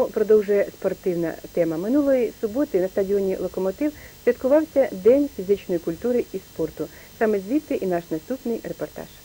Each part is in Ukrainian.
Тему продовжує спортивна тема. Минулої суботи на стадіоні Локомотив святкувався День фізичної культури і спорту. Саме звідти і наш наступний репортаж.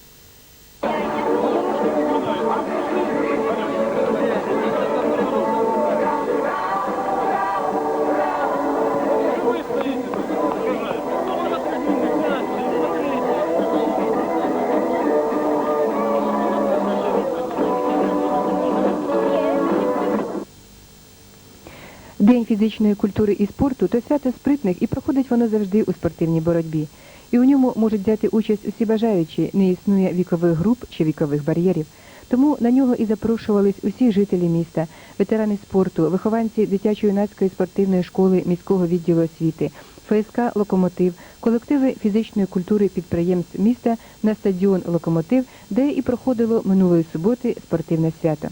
День фізичної культури і спорту то свято спритних і проходить воно завжди у спортивній боротьбі. І у ньому можуть взяти участь усі бажаючі, не існує вікових груп чи вікових бар'єрів. Тому на нього і запрошувались усі жителі міста, ветерани спорту, вихованці дитячо-юнацької спортивної школи міського відділу освіти, ФСК Локомотив, колективи фізичної культури підприємств міста на стадіон Локомотив, де і проходило минулої суботи спортивне свято.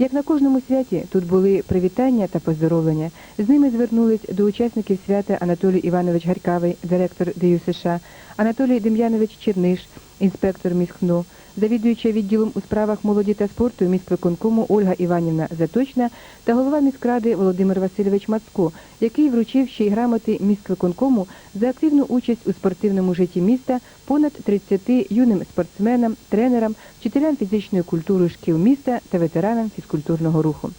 Як на кожному святі, тут були привітання та поздоровлення. З ними звернулись до учасників свята Анатолій Іванович Гарькавий, директор ДЮ США, Анатолій Дем'янович Черниш, інспектор міськно, завідуюча відділом у справах молоді та спорту міськвиконкому Ольга Іванівна Заточна та голова міськради Володимир Васильович Мацко, який вручив ще й грамоти міськвиконкому за активну участь у спортивному житті міста понад 30 юним спортсменам, тренерам, вчителям фізичної культури шкіл міста та ветеранам фізкультурного руху.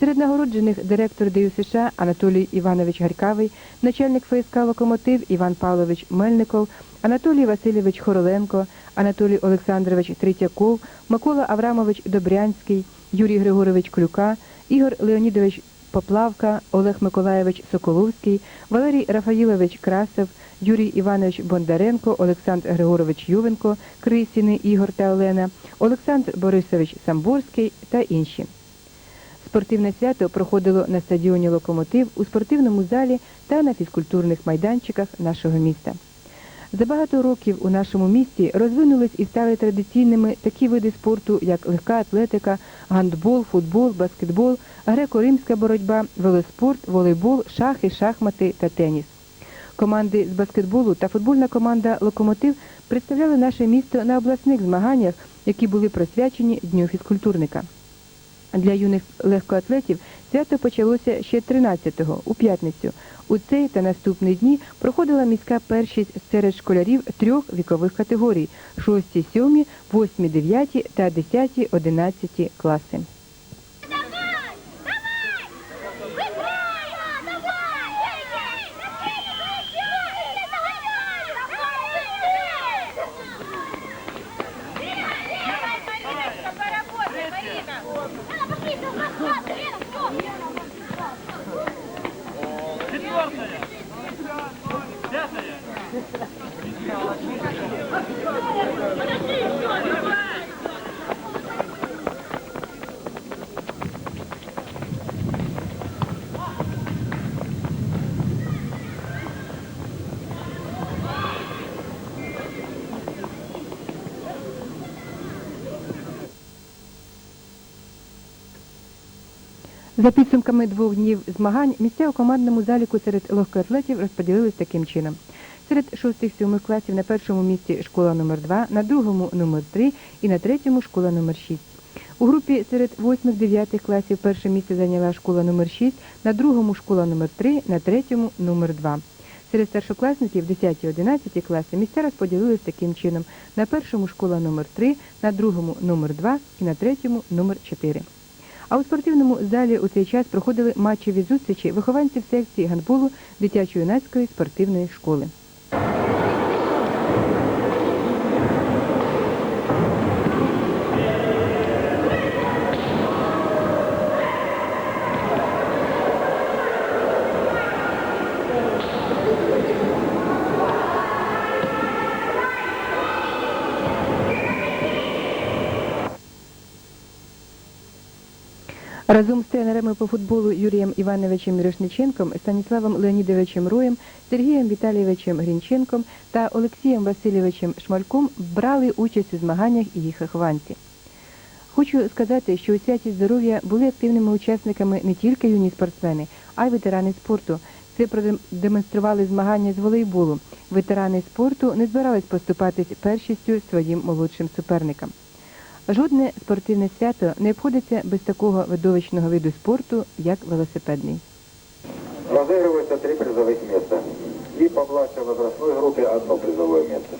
Серед нагороджених директор ДЮ США Анатолій Іванович Гарькавий, начальник ФСК «Локомотив» Іван Павлович Мельников, Анатолій Васильович Хороленко, Анатолій Олександрович Третьяков, Микола Аврамович Добрянський, Юрій Григорович Клюка, Ігор Леонідович Поплавка, Олег Миколаєвич Соколовський, Валерій Рафаїлович Красов, Юрій Іванович Бондаренко, Олександр Григорович Ювенко, Крисіни Ігор та Олена, Олександр Борисович Самборський та інші. Спортивне свято проходило на стадіоні Локомотив у спортивному залі та на фізкультурних майданчиках нашого міста. За багато років у нашому місті розвинулись і стали традиційними такі види спорту, як легка атлетика, гандбол, футбол, баскетбол, греко-римська боротьба, велоспорт, волейбол, шахи, шахмати та теніс. Команди з баскетболу та футбольна команда Локомотив представляли наше місто на обласних змаганнях, які були присвячені Дню фізкультурника. Для юних легкоатлетів свято почалося ще 13-го, у п'ятницю. У цей та наступні дні проходила міська першість серед школярів трьох вікових категорій – 6, 7, 8, 9 та 10, 11 класи. Четвертая. Пятая. За підсумками двох днів змагань, місця у командному заліку серед легкоатлетів розподілились таким чином. Серед 6-7 класів на першому місці школа номер 2 на другому номер 3 і на третьому школа номер 6. У групі серед 8-9 класів перше місце зайняла школа номер 6, на другому школа номер 3, на третьому номер 2. Серед старшокласників 10-11 класи місця розподілились таким чином. На першому школа номер 3, на другому номер 2 і на третьому номер 4. А у спортивному залі у цей час проходили матчеві зустрічі вихованців секції гандболу дитячо-юнацької спортивної школи. Разом з тренерами по футболу Юрієм Івановичем Мірошниченком, Станіславом Леонідовичем Роєм, Сергієм Віталійовичем Грінченком та Олексієм Васильовичем Шмальком брали участь у змаганнях і їх вихованці. Хочу сказати, що у святі здоров'я були активними учасниками не тільки юні спортсмени, а й ветерани спорту. Це продемонстрували змагання з волейболу. Ветерани спорту не збирались поступатись першістю своїм молодшим суперникам. Жодне спортивне свято не обходиться без такого видовищного виду спорту, як велосипедний. Разыгрывается три призовых места. И по младшей возрастной группе одно призовое место.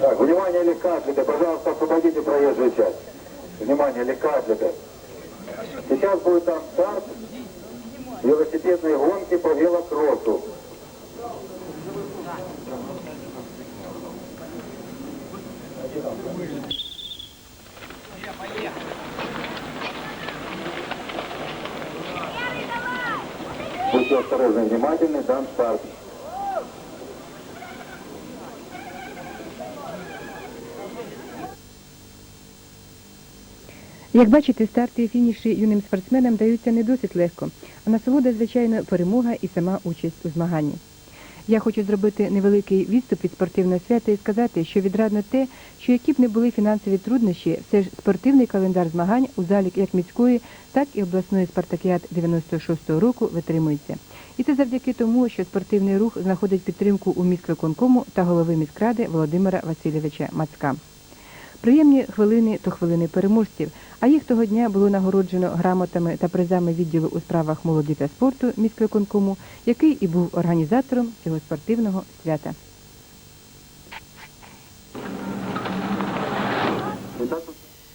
Так, внимание, легкоатлеты, пожалуйста, освободите проезжую часть. Внимание, легкоатлеты. Сейчас будет там старт велосипедные гонки по велокроссу. Будьте осторожны, внимательны, дан старт. Як бачите, старти і фініші юним спортсменам даються не досить легко, а насолода, звичайно, перемога і сама участь у змаганні. Я хочу зробити невеликий відступ від спортивного свята і сказати, що відрадно те, що які б не були фінансові труднощі, все ж спортивний календар змагань у залік як міської, так і обласної спартакіад 96-го року витримується. І це завдяки тому, що спортивний рух знаходить підтримку у міськвиконкому та голови міськради Володимира Васильовича Мацка. Приємні хвилини то хвилини переможців, а їх того дня було нагороджено грамотами та призами відділу у справах молоді та спорту міськвиконкому, який і був організатором цього спортивного свята.